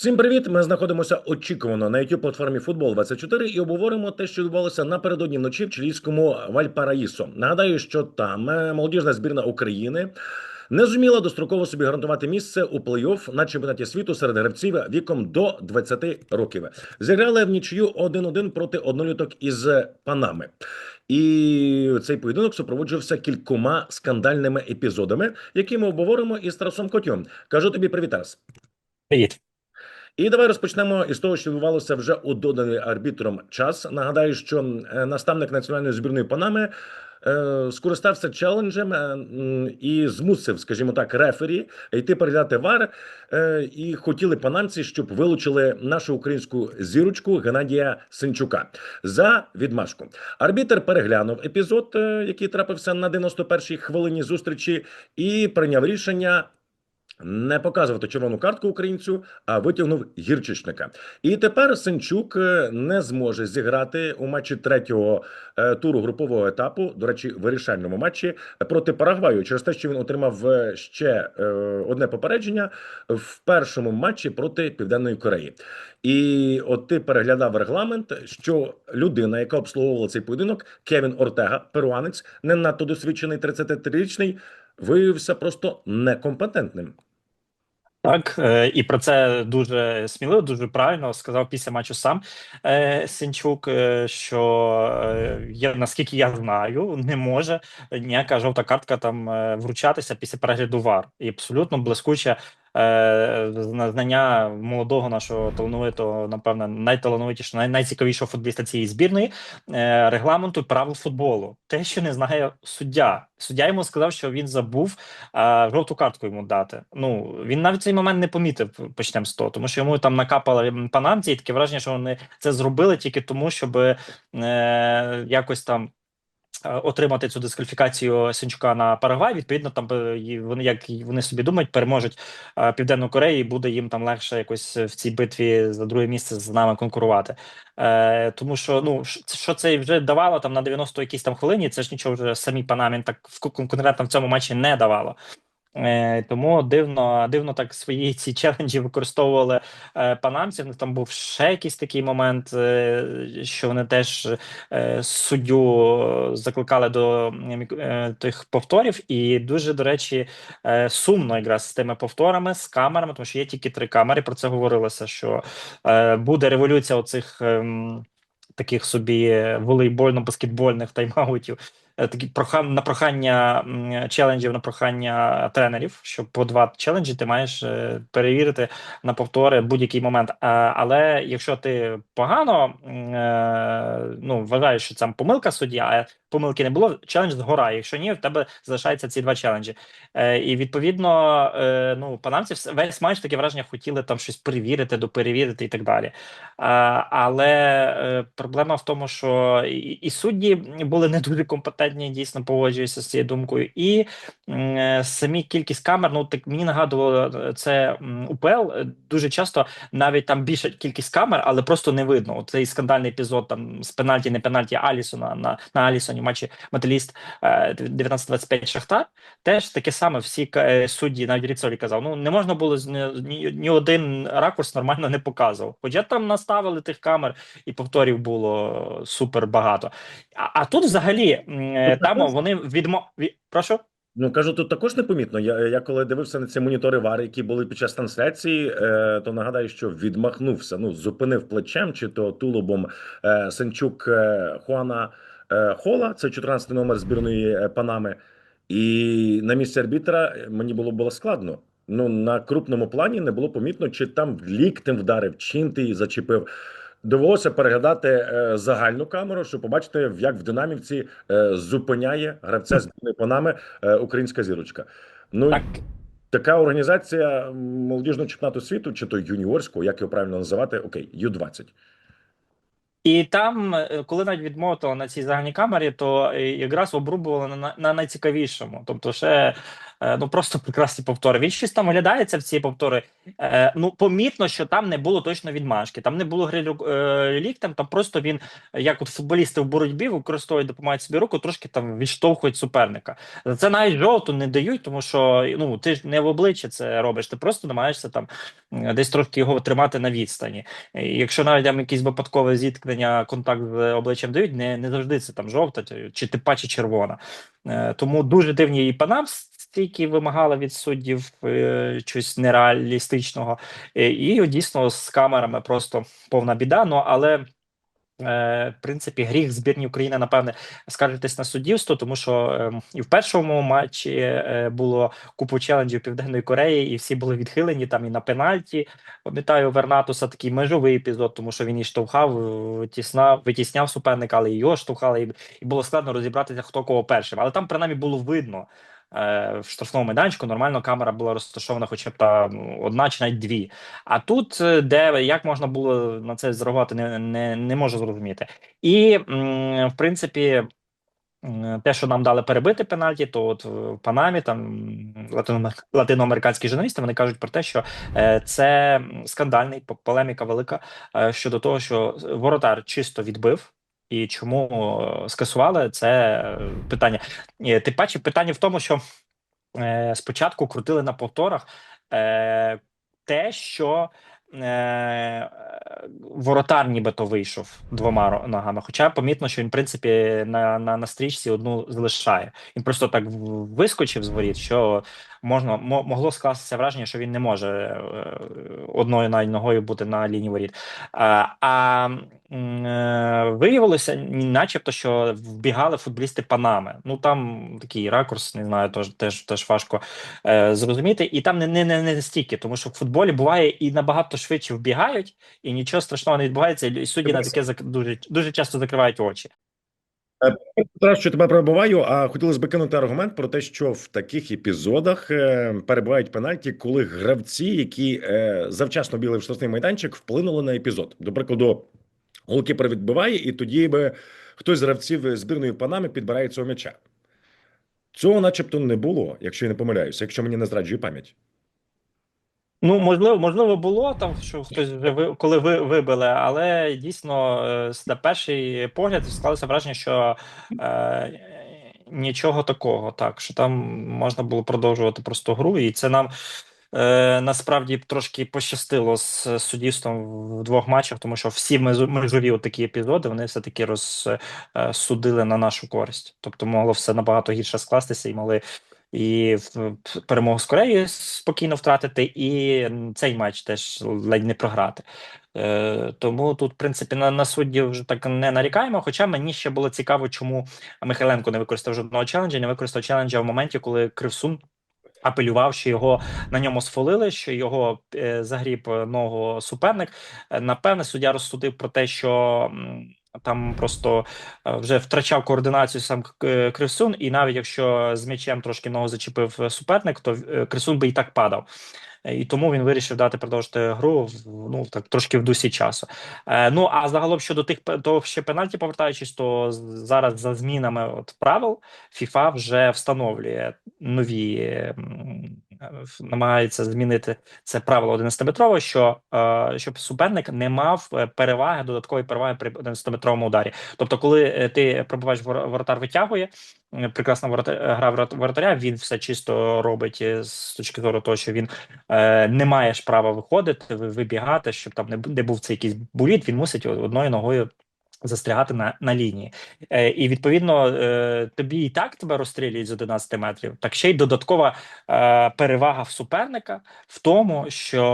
Всім привіт! Ми знаходимося очікувано на youtube платформі Футбол 24 і обговоримо те, що відбувалося напередодні вночі в чилійському Вальпараїсо. Нагадаю, що там е, молодіжна збірна України не зуміла достроково собі гарантувати місце у плей-офф на чемпіонаті світу серед гравців віком до 20 років. Зіграли в нічию 1-1 проти одноліток із Панами. І цей поєдинок супроводжувався кількома скандальними епізодами, які ми обговоримо із Тарасом Котюм. Кажу тобі привіт, Тарас. Привіт. І давай розпочнемо із того, що відбувалося вже у доданий арбітром час. Нагадаю, що е, наставник національної збірної Панами е, скористався челенджем е, і змусив, скажімо так, рефері йти переглядати вар. І хотіли панамці, щоб вилучили нашу українську зірочку Геннадія Синчука за відмашку. Арбітер переглянув епізод, який трапився на 91-й хвилині зустрічі, і прийняв рішення не показувати червону картку українцю, а витягнув гірчичника. І тепер Сенчук е, не зможе зіграти у матчі третього е, туру групового етапу. До речі, вирішальному матчі проти Парагваю через те, що він отримав е, ще одне попередження в першому матчі проти Південної Кореї. І от ти переглядав регламент, що людина, яка обслуговувала цей поєдинок, Кевін Ортега, перуанець, не надто досвідчений 33-річний, виявився просто некомпетентним. Так, е, і про це дуже сміливо, дуже правильно сказав після матчу сам Сінчук, е, що е, я, наскільки я знаю, не може ніяка жовта картка там е, вручатися після перегляду ВАР. І абсолютно блискуче е, знання молодого нашого талановитого, напевно, найталановитішого, най- найцікавішого футболіста цієї збірної е, регламенту правил футболу. Те, що не знає суддя. Суддя йому сказав, що він забув а, жовту картку йому дати. Ну він навіть цей момент не помітив. Почнемо з того, тому що йому там накапали панамці, і таке враження, що вони це зробили тільки тому, щоб е, якось там. Е, Отримати цю дискваліфікацію Синчука на Парагвай, відповідно, там е, вони як вони собі думають, переможуть е, Південну Корею, і буде їм там легше якось в цій битві за друге місце з нами конкурувати. Тому що ну що це вже давало там на 90 якійсь там хвилині, це ж нічого вже самі Панамін так в кон- конкретно в цьому матчі не давало. Е, тому дивно, дивно так свої ці челенджі використовували е, панамці. Там був ще якийсь такий момент, е, що вони теж е, суддю закликали до м, е, тих повторів, і дуже, до речі, е, сумно якраз з тими повторами, з камерами, тому що є тільки три камери. Про це говорилося, що е, буде революція оцих. ем, Таких собі волейбольно-баскетбольних тайм-аутів, е, такі прохан на прохання челенджів, на прохання тренерів, що по два челенджі ти маєш е, перевірити на повтори будь-який момент. Але якщо ти погано е, ну вважаєш, що це помилка судді, а помилки не було, челендж згорає. Якщо ні, в тебе залишаються ці два челенджі. Е, і відповідно, е, ну панамці весь матч таке враження хотіли там щось перевірити, доперевірити і так далі. А, але е, проблема в тому, що і, і судді були не дуже компетентні, дійсно погоджуюся з цією думкою. І е, самі кількість камер, ну так мені нагадувало е, це УПЛ. е, Дуже часто навіть там більша кількість камер, але просто не видно. Цей скандальний епізод там з пенальті, не пенальті Алісона на, на Алісоні в матчі Металіст е, 19-25 Шахтар. Теж таке саме всі е, судді, навіть Ріцолі казав, ну не можна було ні, ні, один ракурс нормально не показував. Хоча там наставили тих камер і повторів було супер багато. А, а тут взагалі е, Тут там також- вони відмо... від... Прошу? Ну кажу, тут також непомітно. Я, я коли дивився на ці монітори ВАР, які були під час трансляції, е, то нагадаю, що відмахнувся, ну зупинив плечем чи то тулубом е, Сенчук е, Хуана е, Хола, це 14 номер збірної е, Панами. І на місці арбітра мені було було складно. Ну на крупному плані не було помітно, чи там ліктем вдарив, чим ти її зачепив. Довелося переглядати е, загальну камеру, щоб побачити, як в динамівці е, зупиняє гравця збірної Панами е, українська зірочка. Ну Так. така організація молодіжного чемпіонату світу, чи то юніорського, як його правильно називати, окей, Ю-20. І там, е, коли навіть відмотували на цій загальній камері, то е, якраз обрубували на, на найцікавішому. Тобто, ще ну просто прекрасні повтори. Він щось там оглядається в ці повтори. Е, ну помітно, що там не було точно відмашки, там не було гри е, ліктем. Там просто він, як от футболісти в боротьбі, використовують, допомагають собі руку, трошки там відштовхують суперника. За це навіть жовту не дають, тому що ну ти ж не в обличчя це робиш. Ти просто намагаєшся там десь трошки його тримати на відстані. Якщо навіть там якісь випадкове зіткнення, контакт з обличчям дають, не, не завжди це там жовта чи- типа, чи червона. Е, Тому дуже дивні і панам стільки вимагала від суддів е, щось нереалістичного. Е, І дійсно з камерами просто повна біда. Ну але. Е, в принципі, гріх збірні України, напевне, скаржитись на суддівство, тому що е, і в першому матчі е, було купу челенджів Південної Кореї, і всі були відхилені там і на пенальті. Пам'ятаю, Вернатуса такий межовий епізод, тому що він і штовхав, витісняв, витісняв суперника, але його штовхали, і було складно розібратися, хто кого першим. Але там принаймні було видно. Е, В штрафному майданчику нормально камера була розташована, хоча б там одна чи навіть дві. А тут, е, де як можна було на це зреагувати, не, не, не можу зрозуміти. І в принципі. Те, що нам дали перебити пенальті, то от в Панамі там латиноамериканські журналісти вони кажуть про те, що е, це скандальний полеміка велика щодо того, що воротар чисто відбив. І чому е, скасували це питання? Е, Тим паче, питання в тому, що е, спочатку крутили на повторах те, що е, воротар нібито вийшов двома ногами. Хоча помітно, що він, в принципі, на, на, на стрічці одну залишає. Він просто так вискочив з воріт, що можна мо- могло скластися враження, що він не може е, одною навіть ногою бути на лінії воріт. А, а е, виявилося, начебто, що вбігали футболісти Панами. Ну там такий ракурс, не знаю, теж теж, теж важко е, зрозуміти. І там не, не, не, не стільки, тому що в футболі буває і набагато швидше вбігають, і нічого страшного не відбувається. І судді на таке дуже, дуже часто закривають очі. Тарас, що тебе перебуваю, а хотілося б кинути аргумент про те, що в таких епізодах е, перебувають пенальті, коли гравці, які е, завчасно біли в штрафний майданчик, вплинули на епізод. До прикладу, голкіпер відбиває, і тоді би хтось з гравців збірної Панами підбирає цього м'яча. Цього, начебто, не було, якщо я не помиляюся, якщо мені не зраджує пам'ять. Ну, можливо, можливо, було там, що хтось вже ви коли ви вибили, але дійсно е, на перший погляд склалося враження, що е, нічого такого, так що там можна було продовжувати просто гру, і це нам е, насправді трошки пощастило з суддівством в двох матчах, тому що всі меж- межові такі епізоди вони все таки розсудили на нашу користь. Тобто могло все набагато гірше скластися і могли і перемогу з Кореєю спокійно втратити, і цей матч теж ледь не програти. Е, тому тут, в принципі, на, на суддів вже так не нарікаємо. Хоча мені ще було цікаво, чому Михайленко не використав жодного челенджа, не використав челенджа в моменті, коли Кривсун. Апелював, що його на ньому сфолили, що його е, загріб е, ногу суперник. Е, Напевне, суддя розсудив про те, що там просто е, вже втрачав координацію сам е, і навіть якщо з м'ячем трошки ногу зачепив е, суперник, то Кривсун би і так падав. І тому він вирішив дати продовжити гру ну так трошки в дусі часу. Е, ну а загалом щодо тих того ще пенальті, повертаючись, то зараз за змінами от правил FIFA вже встановлює нові е, намагається змінити це правило 11-метрове, що е, щоб суперник не мав е, переваги, додаткової переваги при 11-метровому ударі. Тобто, коли ти пробуваєш вор- воротар витягує, прекрасна ворота- гра ворот- воротаря, він все чисто робить з точки зору того, що він е, не маєш права виходити, вибігати, щоб там не, не був цей якийсь буліт, він мусить одною ногою. Застрягати на, на лінії, е, і відповідно е, тобі і так тебе розстрілюють з 11 метрів. Так ще й додаткова е, перевага в суперника в тому, що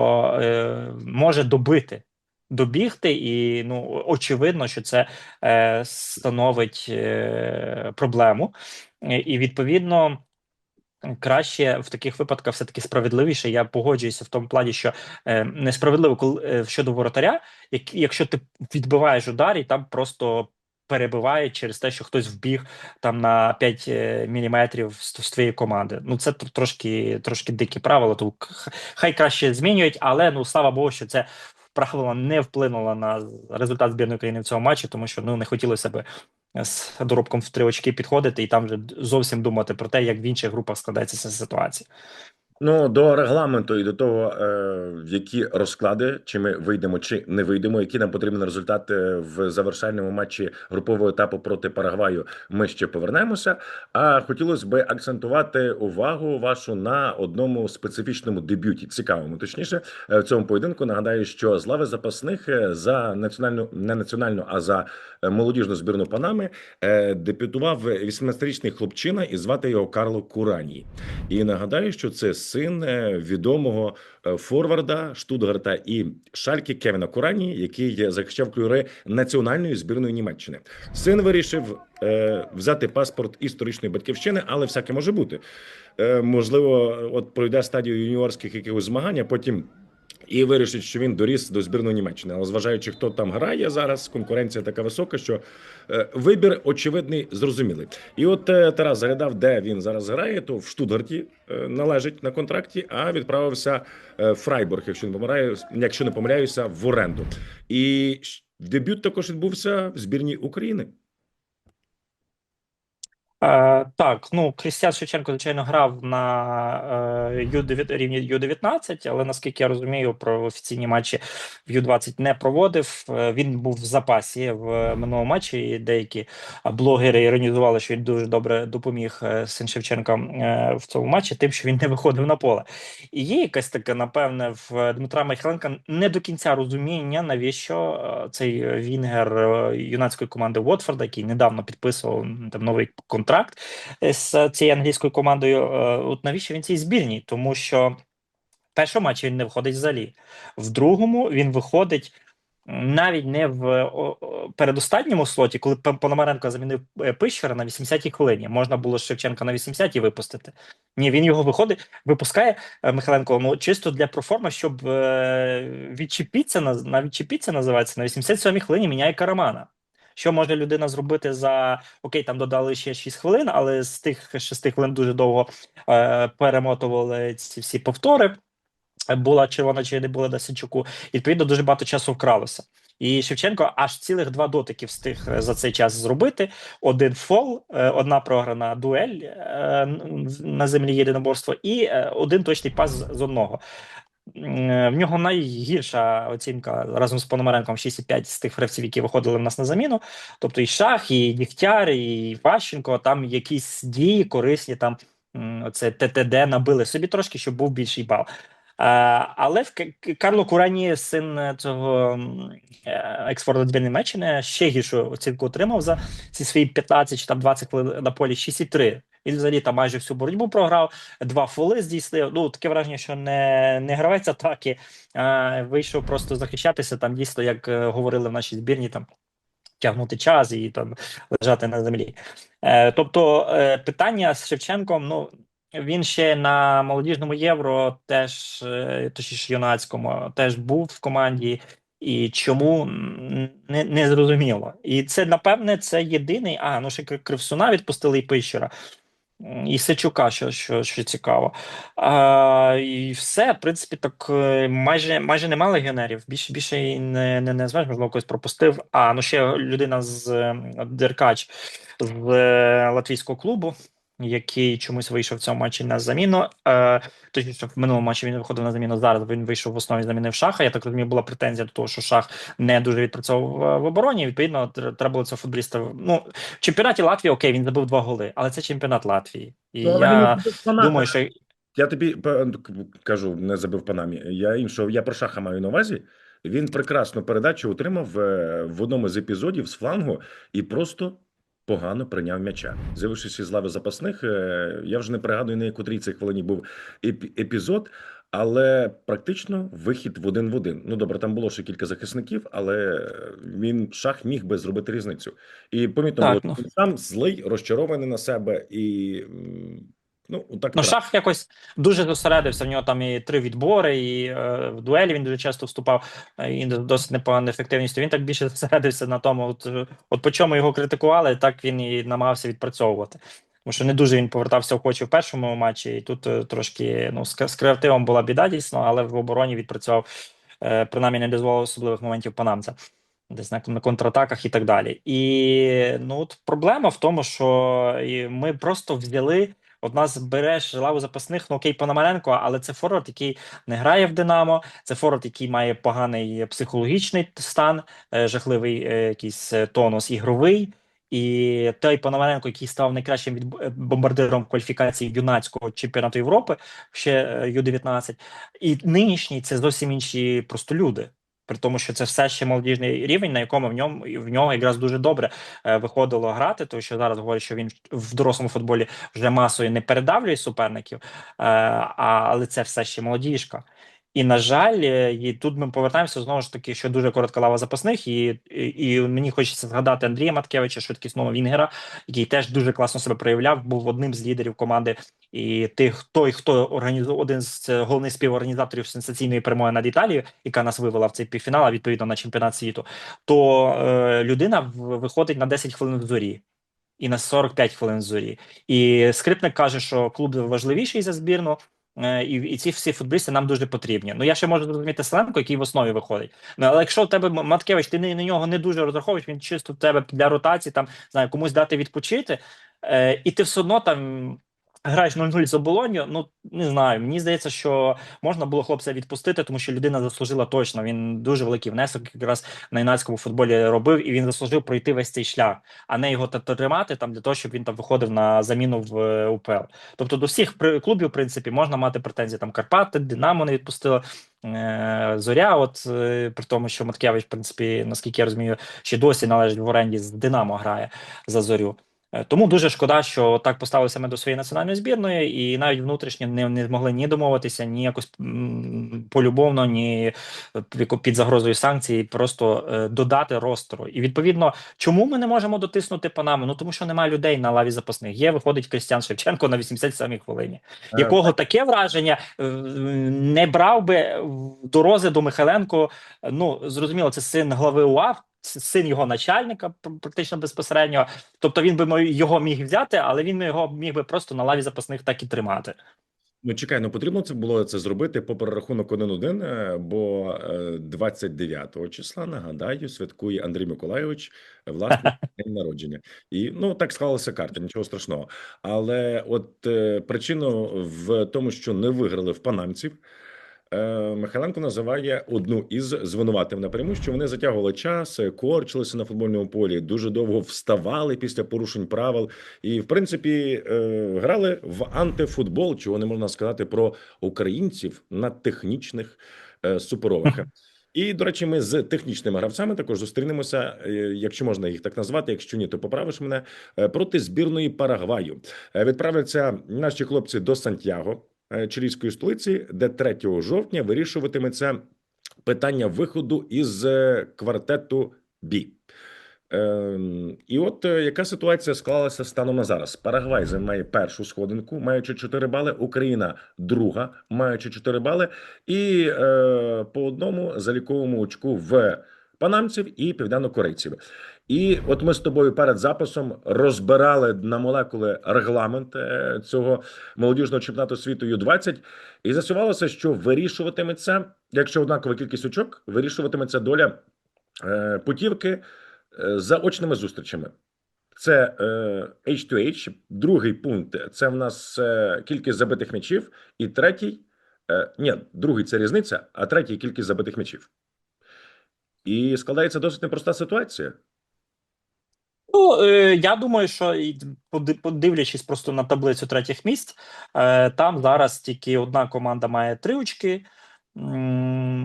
е, може добити, добігти, і ну очевидно, що це е, становить е, проблему, Е, і відповідно. Краще в таких випадках все таки справедливіше. Я погоджуюся в тому плані, що е, несправедливо, коли е, щодо воротаря, як, якщо ти відбиваєш удар, і там просто перебиває через те, що хтось вбіг там на 5 е, міліметрів з, твоєї команди. Ну це трошки трошки дикі правила. То хай краще змінюють, але ну слава Богу, що це правило не вплинуло на результат збірної України в цьому матчі, тому що ну не хотілося б з доробком в три очки підходити і там вже зовсім думати про те, як в інших групах складається ця ситуація. Ну, до регламенту і до того, е, в які розклади, чи ми вийдемо, чи не вийдемо, які нам потрібні результати в завершальному матчі групового етапу проти Парагваю, ми ще повернемося. А хотілося би акцентувати увагу вашу на одному специфічному дебюті, цікавому. Точніше, е, в цьому поєдинку нагадаю, що з лави запасних е, за національну не національну, а за е, молодіжну збірну Панами е, дебютував 18-річний хлопчина, і звати його Карло Курані. І нагадаю, що це син відомого е, форварда Штутгарта і Шальки Кевіна Курані, який захищав кольори національної збірної Німеччини. Син вирішив е, взяти паспорт історичної батьківщини, але всяке може бути. Е, можливо, от пройде стадію юніорських якихось змагань, а потім. І вирішить, що він доріс до збірної Німеччини. Але зважаючи, хто там грає зараз, конкуренція така висока, що е, вибір очевидний, зрозумілий. І от е, Тарас загадав, де він зараз грає, то в Штутгарті е, належить на контракті, а відправився в Фрайбург, якщо не помиляю, якщо не помиляюся, в оренду. І дебют також відбувся в збірній України. Е, так, ну Крістіан Шевченко, звичайно, грав на е, Ю-9 рівні Ю-19, але наскільки я розумію, про офіційні матчі в Ю-20 не проводив. Е, Він був в запасі в минулому матчі. і Деякі блогери іронізували, що він дуже добре допоміг е, син Шевченка е, в цьому матчі, тим, що він не виходив на поле. І є якесь таке, напевне, в Дмитра Михайленка не до кінця розуміння, навіщо е, цей Вінгер е, юнацької команди Уотфорда, який недавно підписував там новий контракт е, з цією англійською командою. е, От навіщо він цій збірній? Тому що в першому матчі він не виходить взагалі, в другому він виходить. Навіть не в передостанньому слоті, коли Пономаренко замінив е, Пищера на 80-й хвилині, можна було Шевченка на 80-й випустити. Ні, він його виходить, випускає Михайленко, ну чисто для проформи, щоб відчепитися на, відчепитися називається на 87-й хвилині міняє Карамана. Що може людина зробити за окей, там додали ще 6 хвилин, але з тих 6 хвилин дуже довго е, перемотували ці всі повтори. Була червона чи не була Дасенчуку. Відповідно дуже багато часу вкралося. І Шевченко аж цілих два дотики встиг е, за цей час зробити. Один фол, е, одна програна дуель е, на землі єдиноборство, і один точний пас з одного. Е, В нього найгірша оцінка разом з Пономаренком 6,5 з тих гравців, які виходили в нас на заміну. Тобто і Шах, і Нігтяр, і Ващенко, там якісь дії корисні, там оце ТТД набили собі трошки, щоб був більший бал. Е, але в Карло Курані, син цього е, експорту збірної Німеччини, ще гіршу оцінку отримав за ці свої 15 чи там 20 хвилин на полі 6,3. Він взагалі там майже всю боротьбу програв, два фоли здійснив. Ну таке враження, що не, не гравець атаки, а вийшов просто захищатися. Там дійсно, як е, говорили в нашій збірні, там тягнути час і там лежати на землі. Е, тобто, е, питання з Шевченком, ну. Він ще на молодіжному євро, теж точніше юнацькому, теж був в команді, і чому не, не зрозуміло. І це напевне це єдиний. А ну ще Кривсуна відпустили і Пищера. І Сичука, що, що, що цікаво. А, і все, в принципі, так е, майже майже нема легіонерів. Більше більше і не, не знаєш, можливо, когось пропустив. А ну ще людина з Деркач з е, латвійського клубу, який чомусь вийшов в цьому матчі на заміну. Е, точніше, в минулому матчі він виходив на заміну. Зараз він вийшов в основі, замінив шаха. Я так розумію, була претензія до того, що шах не дуже відпрацьовував в обороні. Відповідно, треба було цього футболіста. Ну, в чемпіонаті Латвії, окей, він забив два голи, але це чемпіонат Латвії. І Ну, але я думаю, що Я тобі кажу, не забив панамі. Я іншого, я про шаха маю на увазі. Він прекрасну передачу отримав е, в одному з епізодів з флангу і просто погано прийняв м'яча. З'явившись із лави запасних, е, я вже не пригадую, на котрій цій хвилині був еп- епізод, але практично вихід в один в один. Ну добре, там було ще кілька захисників, але він шах міг би зробити різницю. І помітно Так, було, ну. він сам злий, розчарований на себе і. Ну, так Ну, шах якось дуже зосередився. В нього там і три відбори, і е, в дуелі він дуже часто вступав, е, і досить непоганою ефективністю. Він так більше зосередився на тому, от, от по чому його критикували, так він і намагався відпрацьовувати. Тому що не дуже він повертався охоче в першому матчі, і тут е, трошки ну, з, з креативом була біда дійсно, але в обороні відпрацював, е, принаймні не дозволив особливих моментів панамця. десь на, на контратаках і так далі. І ну от проблема в тому, що ми просто взяли. От нас береш лаву запасних, ну окей, Пономаренко, але це форвард, який не грає в Динамо, це форвард, який має поганий психологічний стан, е, жахливий е, якийсь е, тонус ігровий. І той Пономаренко, який став найкращим від бомбардиром кваліфікації юнацького чемпіонату Європи, ще е, Ю-19, і нинішній це зовсім інші просто люди. При тому, що це все ще молодіжний рівень, на якому в ньому в нього якраз дуже добре е, виходило грати, тому що зараз говорять, що він в дорослому футболі вже масою не передавлює суперників, е, а, але це все ще молодіжка. І на жаль, е, і тут ми повертаємося знову ж таки, що дуже коротка лава запасних, і, і, і мені хочеться згадати Андрія Маткевича, швидкісного Вінгера, який теж дуже класно себе проявляв, був одним з лідерів команди. І тих, той, хто організував один з е, головних співорганізаторів сенсаційної перемоги над Італією, яка нас вивела в цей півфінал, а відповідно на чемпіонат світу, то е, людина виходить на 10 хвилин в зорі. І на 45 хвилин зорі. І скрипник каже, що клуб важливіший за збірну, і, і ці всі футболісти нам дуже потрібні. Ну я ще можу зрозуміти Селенко, який в основі виходить. Ну але якщо у тебе Маткевич, ти на нього не дуже розраховуєш, він чисто в тебе для ротації, там знаю, комусь дати відпочити, е, і ти все одно там. Граєш 0-0 з оболонью, ну не знаю. Мені здається, що можна було хлопця відпустити, тому що людина заслужила точно. Він дуже великий внесок якраз на юнацькому футболі робив, і він заслужив пройти весь цей шлях, а не його тримати там для того, щоб він там виходив на заміну в е, УПЛ. Тобто до всіх клубів, в принципі, можна мати претензії. Там Карпати, Динамо не відпустило. е, Зоря, от е, при тому, що Маткевич, в принципі, наскільки я розумію, ще досі належить в оренді з Динамо грає за зорю. Е, Тому дуже шкода, що так поставилися ми до своєї національної збірної, і навіть внутрішньо не, не змогли ні домовитися, ні якось полюбовно, ні під- під загрозою санкцій, просто е, додати ростеру. І відповідно, чому ми не можемо дотиснути Панаму? Ну тому що немає людей на лаві запасних. Є виходить Кристіан Шевченко на 87-й хвилині, Е, якого таке враження е, не брав би до розгляду Михайленко. Ну зрозуміло, це син глави УАВ, син його начальника, практично безпосередньо. Тобто він би його міг взяти, але він його міг би просто на лаві запасних так і тримати. Ну, чекай, ну потрібно це було це зробити по перерахунок 1-1, е, бо е, 29 числа, нагадаю, святкує Андрій Миколайович е, власне день народження. І ну так склалася карта, нічого страшного. Але от е, причину в тому, що не виграли в панамців. Е, Михайленко називає одну із звинуватив напряму, що вони затягували час, е, корчилися на футбольному полі, дуже довго вставали після порушень правил, і в принципі е, грали в антифутбол, чого не можна сказати про українців на технічних е. І до речі, ми з технічними гравцями також зустрінемося, якщо можна їх так назвати. Якщо ні, то поправиш мене проти збірної Парагваю. Відправляться наші хлопці до Сантьяго, чилійської столиці, де 3 жовтня вирішуватиметься питання виходу із е, квартету Бі. Ем, і от е, яка ситуація склалася станом на зараз? Парагвай займає першу сходинку, маючи 4 бали. Україна друга, маючи 4 бали, і е, по одному заліковому очку в панамців і південнокорейців. І от ми з тобою перед записом розбирали на молекули регламент е, цього молодіжного чемпіонату світу Ю-20, і з'ясувалося, що вирішуватиметься, якщо однакова кількість очок, вирішуватиметься доля е, путівки е, за очними зустрічами. Це е, H2H. Другий пункт це в нас кількість забитих м'ячів, і третій ні, другий це різниця, а третій кількість забитих м'ячів. І складається досить непроста ситуація. Ну, е, я думаю, що подивлячись просто на таблицю третіх місць, е, там зараз тільки одна команда має три очки,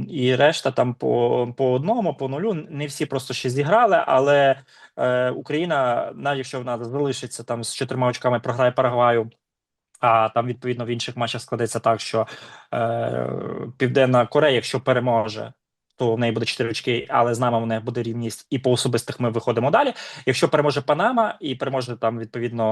і решта там по, по одному, по нулю. Не всі просто ще зіграли, але е, Україна, навіть якщо вона залишиться там з чотирма очками, програє Парагваю. А там відповідно в інших матчах складеться так, що е, Південна Корея, якщо переможе, то в неї буде 4 очки, але з нами в неї буде рівність, і по особистих ми виходимо далі. Якщо переможе Панама і переможе там відповідно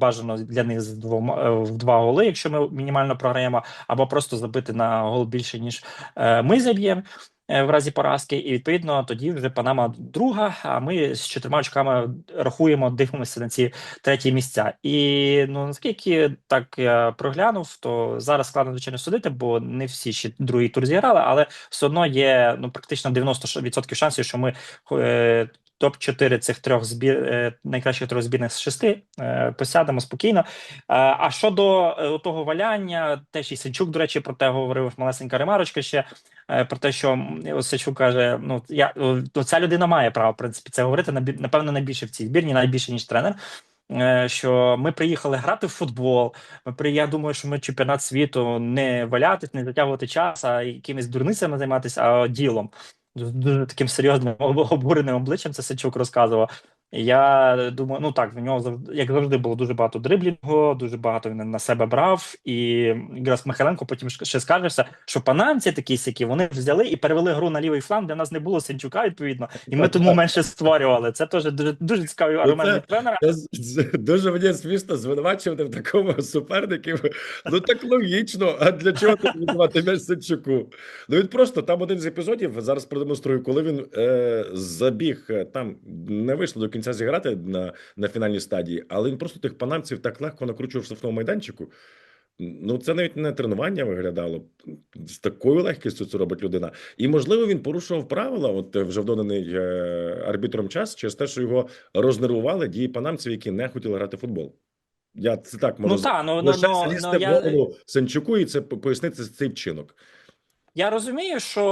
бажано для них з двома е, в два голи, якщо ми мінімально програємо, або просто забити на гол більше ніж е, ми заб'ємо. Е, в разі поразки, і відповідно тоді вже Панама друга. А ми з чотирма очками рахуємо, дивимося на ці треті місця. І ну наскільки так я проглянув, то зараз складно звичайно судити, бо не всі ще другий тур зіграли, але все одно є ну практично 90% шансів, що ми е, топ 4 цих трьох збір е, найкращих трьох збірних з шести е, посядемо спокійно. Е, а щодо того валяння, теж і Сенчук, до речі, про те говорив малесенька ремарочка ще про те, що Сенчук каже: ну я о, ця людина має право в принципі це говорити напевно найбільше в цій збірні, найбільше ніж тренер. Що ми приїхали грати в футбол. Ми я думаю, що ми чемпіонат світу не валятись, не затягувати час, а якимись дурницями займатися, а ділом. Дуже таким серйозним об- обуреним обличчям це Сичук розказував. Я думаю, ну так, в нього як завжди, було дуже багато дриблінгу, дуже багато він на себе брав. І якраз Михайленко потім ще скаржився, що панамці такі сякі, вони взяли і перевели гру на лівий фланг, де в нас не було Сенчука, відповідно, і ми тому менше створювали. Це теж дуже, дуже цікавий аргумент це- від тренера. Дуже мені смішно звинувачувати в такому суперників. Ну так логічно. А для чого тут віддавати м'яч Сенчуку? Ну він просто там один з епізодів зараз продемонструю, коли він е, забіг е, там не вийшло до кінця зіграти на, на фінальній стадії, але він просто тих панамців так легко накручував в штрафному майданчику. Ну, це навіть не тренування виглядало. З такою легкістю це робить людина. І можливо він порушував правила, от е, вже вдоданий е, арбітром час, через те, що його рознервували дії панамців, які не хотіли грати в футбол. Я це так можу Ну та ну, ну, лише ну, ну я, Сенчуку і це пояснити цей вчинок. Я розумію, що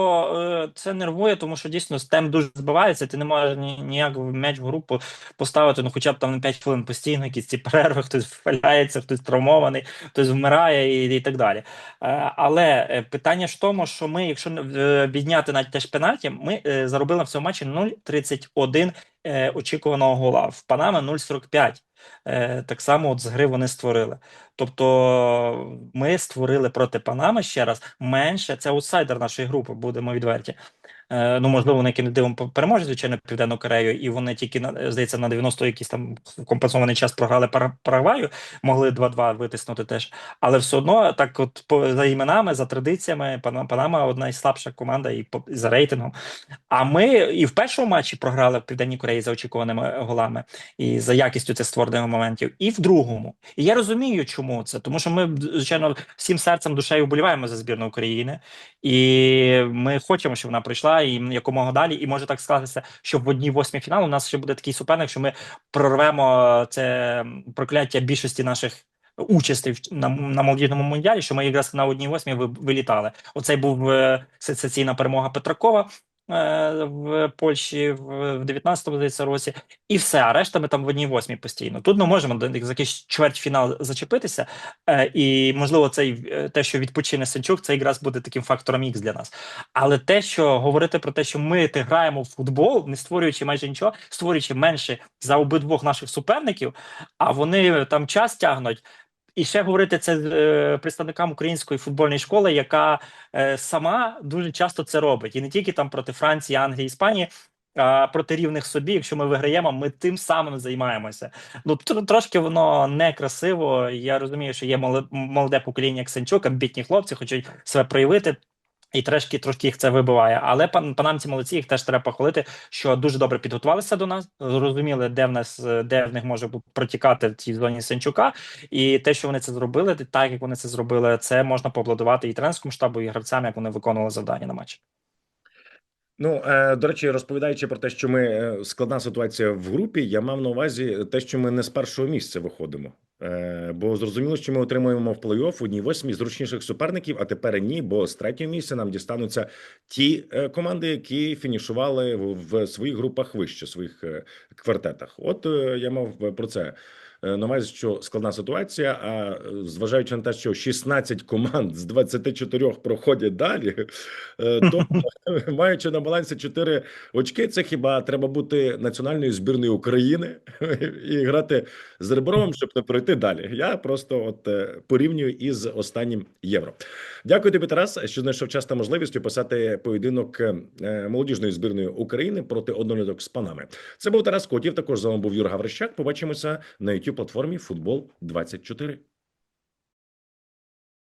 е, це нервує, тому що дійсно темп дуже збивається. Ти не можеш ні, ніяк в м'яч в групу поставити, ну хоча б там на 5 хвилин постійно, якісь ці перерви, хтось валяється, хтось травмований, хтось вмирає і, і так далі. Е, але е, питання ж в тому, що ми, якщо відняти навіть теж пенальті, ми заробили в цьому матчі 0,31 е, очікуваного гола. В Панами 0,45. Е, так само от з гри вони створили. Тобто ми створили проти Панами ще раз менше. Це аутсайдер нашої групи, будемо відверті. Е, ну, можливо, вони яким дивом переможуть, звичайно, Південну Корею, і вони тільки здається на 90 якийсь там компенсований час програли Пара- Парагваю, могли 2-2 витиснути теж. Але все одно, так, от по за іменами, за традиціями, Пана- Панама одна із слабша команда і по за рейтингом. А ми і в першому матчі програли в Південній Кореї за очікуваними голами і за якістю цих створених моментів, і в другому. І я розумію, чому це, тому що ми, звичайно, всім серцем душею вболіваємо за збірну України, і ми хочемо, щоб вона прийшла і якомога далі. І може так скластися, що в одній восьмій фіналу у нас ще буде такий суперник, що ми прорвемо це прокляття більшості наших. Участей на, на молодіжному мундіалі, що ми якраз на одній восьмій вилітали. Оцей був е, сенсаційна перемога Петракова в Польщі в, в 19-му здається році, і все. А решта ми там в одній восьмій постійно. Тут ми можемо за якийсь чвертьфінал зачепитися, е, і можливо, цей е, те, що відпочине Сенчук, це якраз буде таким фактором Х для нас. Але те, що говорити про те, що ми граємо в футбол, не створюючи майже нічого, створюючи менше за обидвох наших суперників, а вони там час тягнуть. І ще говорити це е, представникам української футбольної школи, яка е, сама дуже часто це робить, і не тільки там проти Франції, Англії, Іспанії. А проти рівних собі, якщо ми виграємо, ми тим самим займаємося. Ну тр- трошки воно некрасиво. Я розумію, що є молоде покоління Ксенчук, Сенчук, амбітні хлопці, хочуть себе проявити. І трошки трошки їх це вибиває. Але пан панамці молодці, їх теж треба похвалити, що дуже добре підготувалися до нас, зрозуміли, де в нас де в них може протікати в цій зоні Сенчука. І те, що вони це зробили, так як вони це зробили, це можна поаплодувати і тренерському штабу, і гравцям, як вони виконували завдання на матчі. Ну е, до речі, розповідаючи про те, що ми е, складна ситуація в групі, я мав на увазі те, що ми не з першого місця виходимо. Е, Бо зрозуміло, що ми отримуємо в плей-офф одній восьмій зручніших суперників, а тепер ні, бо з третього місця нам дістануться ті команди, які фінішували в, в своїх групах вище, своїх е, квартетах. От я мав про це. Е, На увазі, що складна ситуація. А е, зважаючи на те, що 16 команд з 24 проходять далі, е, то маючи на балансі 4 очки, це хіба треба бути національною збірною України і грати з Ребровим, щоб не пройти далі. Я просто от порівнюю із останнім євро. Дякую тобі, Тарас, що знайшов час та можливість описати поєдинок молодіжної збірної України проти одноліток з панами. Це був Тарас Котів. Також з вами був Юр Гаврищак. Побачимося на youtube платформі Футбол 24